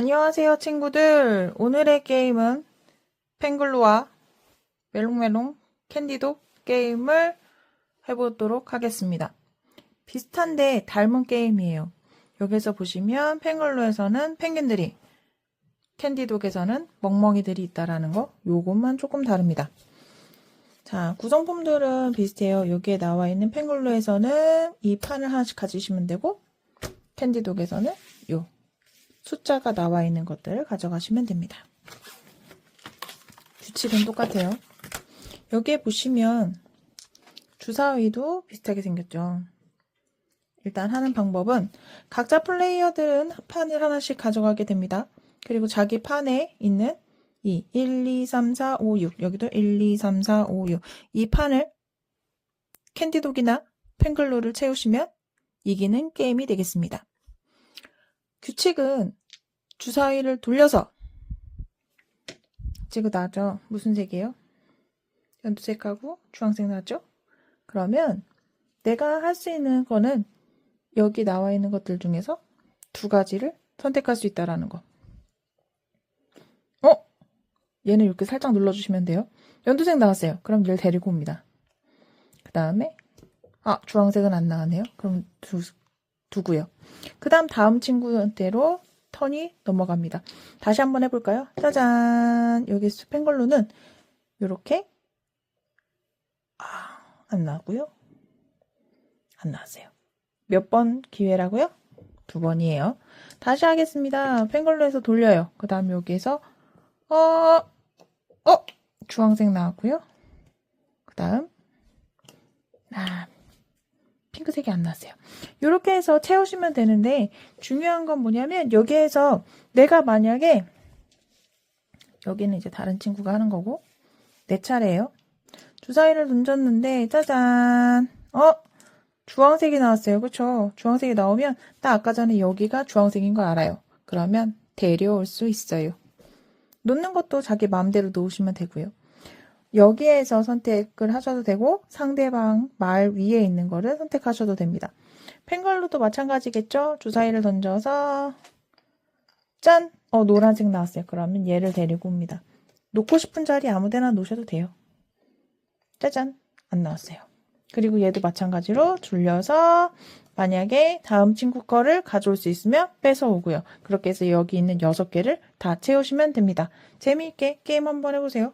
안녕하세요, 친구들. 오늘의 게임은 펭글루와 멜롱멜롱 캔디도 게임을 해보도록 하겠습니다. 비슷한데 닮은 게임이에요. 여기서 보시면 펭글루에서는 펭귄들이, 캔디독에서는 멍멍이들이 있다라는 거, 요것만 조금 다릅니다. 자, 구성품들은 비슷해요. 여기에 나와 있는 펭글루에서는 이 판을 하나씩 가지시면 되고, 캔디독에서는 요 숫자가 나와 있는 것들을 가져가시면 됩니다. 규칙은 똑같아요. 여기에 보시면 주사위도 비슷하게 생겼죠. 일단 하는 방법은 각자 플레이어들은 판을 하나씩 가져가게 됩니다. 그리고 자기 판에 있는 이 1, 2, 3, 4, 5, 6 여기도 1, 2, 3, 4, 5, 6 이 판을 캔디독이나 펭글로를 채우시면 이기는 게임이 되겠습니다. 규칙은 주사위를 돌려서 지금 나죠? 무슨 색이에요? 연두색하고 주황색 나죠? 그러면 내가 할 수 있는 거는 여기 나와 있는 것들 중에서 두 가지를 선택할 수 있다라는 거. 어? 얘는 이렇게 살짝 눌러주시면 돼요. 연두색 나왔어요. 그럼 얘를 데리고 옵니다. 그 다음에 아 주황색은 안 나왔네요. 그럼 두, 두고요. 그 다음 다음 친구한테로 턴이 넘어갑니다. 다시 한번 해볼까요? 짜잔! 여기 스팽글루는 이렇게 아, 안 나고요. 안 나왔어요. 몇 번 기회라고요? 두 번이에요. 다시 하겠습니다. 팽글루에서 돌려요. 그 다음 여기에서 어, 어, 주황색 나왔고요. 그 다음 아, 핑크색이 안 나왔어요. 이렇게 해서 채우시면 되는데 중요한 건 뭐냐면 여기에서 내가 만약에 여기는 이제 다른 친구가 하는 거고 내 차례예요. 주사위를 던졌는데 짜잔 어 주황색이 나왔어요. 그쵸? 주황색이 나오면 딱 아까 전에 여기가 주황색인 걸 알아요. 그러면 데려올 수 있어요. 놓는 것도 자기 마음대로 놓으시면 되고요. 여기에서 선택을 하셔도 되고 상대방 말 위에 있는 거를 선택하셔도 됩니다. 펭걸로도 마찬가지겠죠? 주사위를 던져서 짠! 어 노란색 나왔어요. 그러면 얘를 데리고 옵니다. 놓고 싶은 자리 아무 데나 놓으셔도 돼요. 짜잔! 안 나왔어요. 그리고 얘도 마찬가지로 줄여서 만약에 다음 친구 거를 가져올 수 있으면 뺏어오고요. 그렇게 해서 여기 있는 6개를 다 채우시면 됩니다. 재미있게 게임 한번 해보세요.